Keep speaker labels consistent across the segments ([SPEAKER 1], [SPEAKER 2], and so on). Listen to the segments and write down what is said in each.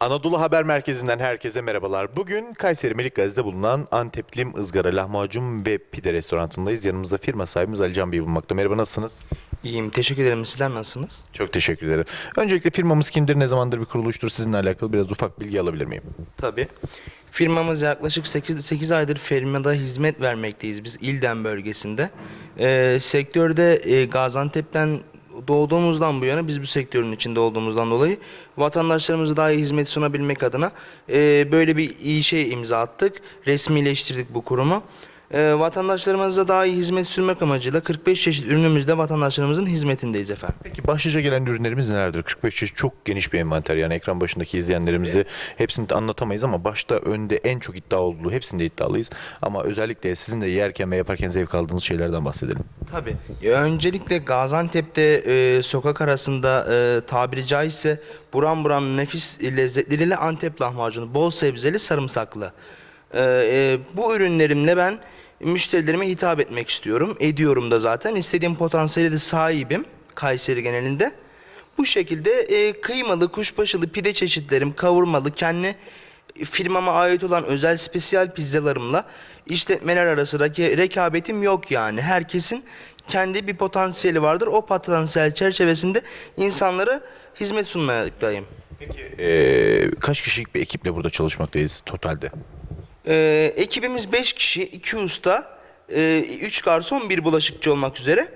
[SPEAKER 1] Anadolu Haber Merkezi'nden herkese merhabalar. Bugün Kayseri Melik Gazi'de bulunan Anteplim ızgara, lahmacun ve pide restoranındayız. Yanımızda firma sahibimiz Alican Bey bulunmakta. Merhaba nasılsınız?
[SPEAKER 2] İyiyim, teşekkür ederim. Sizler nasılsınız?
[SPEAKER 1] Çok teşekkür ederim. Öncelikle firmamız kimdir, ne zamandır bir kuruluştur sizinle alakalı biraz ufak bilgi alabilir miyim?
[SPEAKER 2] Tabii. Firmamız yaklaşık 8, 8 aydır firmada hizmet vermekteyiz biz İlden bölgesinde. Ee, sektörde e, Gaziantep'ten doğduğumuzdan bu yana biz bu sektörün içinde olduğumuzdan dolayı vatandaşlarımıza daha iyi hizmet sunabilmek adına e, böyle bir iyi şey imza attık. Resmileştirdik bu kurumu. E, vatandaşlarımıza daha iyi hizmet sunmak amacıyla 45 çeşit ürünümüzle vatandaşlarımızın hizmetindeyiz efendim.
[SPEAKER 1] Peki başlıca gelen ürünlerimiz nelerdir? 45 çeşit çok geniş bir envanter yani ekran başındaki izleyenlerimizi hepsini de anlatamayız ama başta önde en çok iddia olduğu hepsinde iddialıyız. Ama özellikle sizin de yerken ve yaparken zevk aldığınız şeylerden bahsedelim.
[SPEAKER 2] Tabii. Ya öncelikle Gaziantep'te e, sokak arasında e, tabiri caizse buram buram nefis lezzetleriyle Antep lahmacunu, bol sebzeli, sarımsaklı. E, e, bu ürünlerimle ben müşterilerime hitap etmek istiyorum. Ediyorum da zaten. İstediğim potansiyeli de sahibim Kayseri genelinde. Bu şekilde e, kıymalı, kuşbaşılı pide çeşitlerim, kavurmalı, kendi firmama ait olan özel spesiyel pizzalarımla işletmeler arası reke- rekabetim yok yani. Herkesin kendi bir potansiyeli vardır. O potansiyel çerçevesinde insanlara hizmet sunmaktayım.
[SPEAKER 1] Ee, kaç kişilik bir ekiple burada çalışmaktayız totalde?
[SPEAKER 2] Ee, ekibimiz 5 kişi, 2 usta, 3 garson, 1 bulaşıkçı olmak üzere.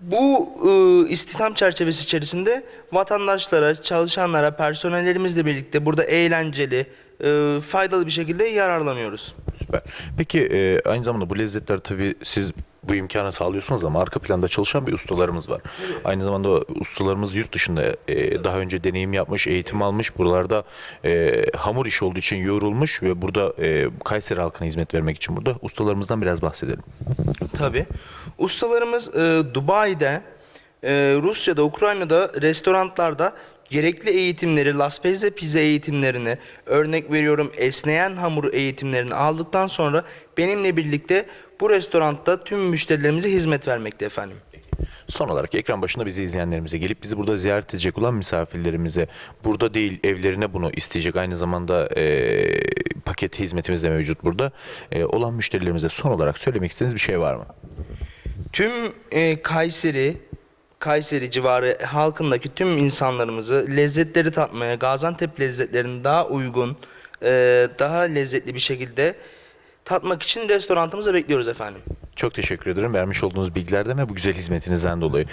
[SPEAKER 2] Bu e, istihdam çerçevesi içerisinde vatandaşlara, çalışanlara, personellerimizle birlikte burada eğlenceli, e, faydalı bir şekilde yararlanıyoruz.
[SPEAKER 1] Süper. Peki e, aynı zamanda bu lezzetler tabii siz bu imkanı sağlıyorsunuz ama arka planda çalışan bir ustalarımız var. Aynı zamanda ustalarımız yurt dışında e, daha önce deneyim yapmış, eğitim almış. Buralarda e, hamur işi olduğu için yoğrulmuş ve burada e, Kayseri halkına hizmet vermek için burada ustalarımızdan biraz bahsedelim.
[SPEAKER 2] Tabii. Ustalarımız e, Dubai'de, e, Rusya'da, Ukrayna'da, restoranlarda gerekli eğitimleri, Las Pezze pizza eğitimlerini, örnek veriyorum esneyen hamur eğitimlerini aldıktan sonra benimle birlikte bu restoranda tüm müşterilerimize hizmet vermekte efendim.
[SPEAKER 1] Son olarak ekran başında bizi izleyenlerimize gelip bizi burada ziyaret edecek olan misafirlerimize burada değil evlerine bunu isteyecek aynı zamanda e, paket hizmetimiz de mevcut burada E, olan müşterilerimize son olarak söylemek istediğiniz bir şey var mı?
[SPEAKER 2] Tüm e, Kayseri, Kayseri civarı halkındaki tüm insanlarımızı lezzetleri tatmaya, Gaziantep lezzetlerini daha uygun, e, daha lezzetli bir şekilde tatmak için restoranımıza bekliyoruz efendim.
[SPEAKER 1] Çok teşekkür ederim vermiş olduğunuz bilgilerden ve bu güzel hizmetinizden dolayı.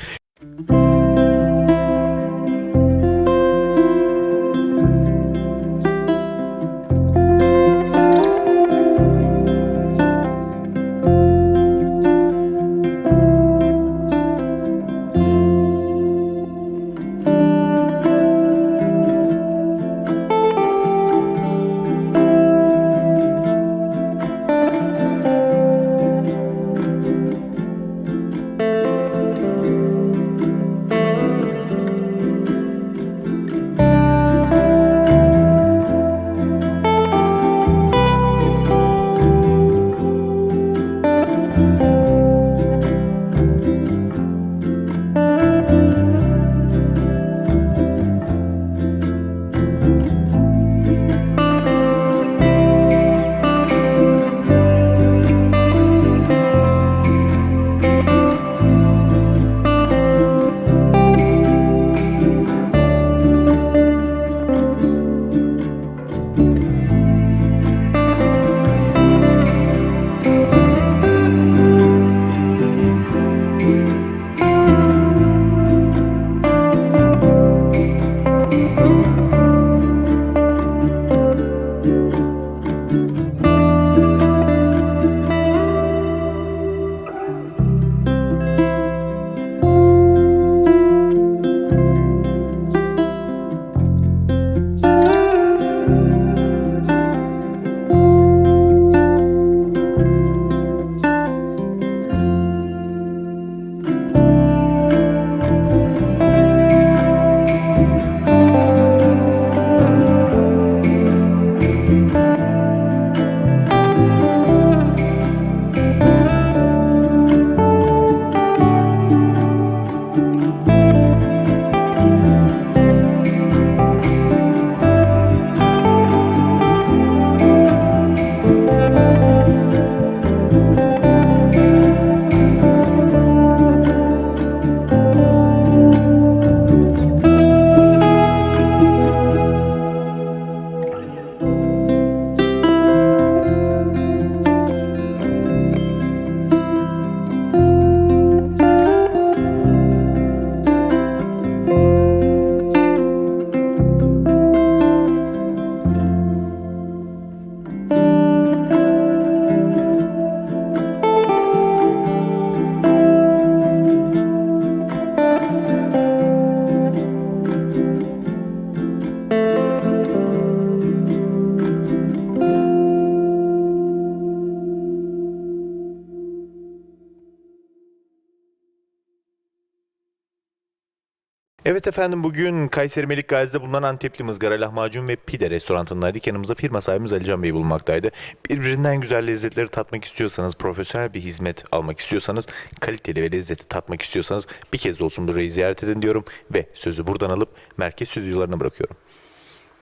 [SPEAKER 1] Evet efendim bugün Kayseri Melik Gazi'de bulunan Antepli Mızgara Lahmacun ve Pide restoranındaydık. Yanımızda firma sahibimiz Alican Bey bulunmaktaydı. Birbirinden güzel lezzetleri tatmak istiyorsanız, profesyonel bir hizmet almak istiyorsanız, kaliteli ve lezzeti tatmak istiyorsanız bir kez de olsun burayı ziyaret edin diyorum ve sözü buradan alıp merkez stüdyolarına bırakıyorum.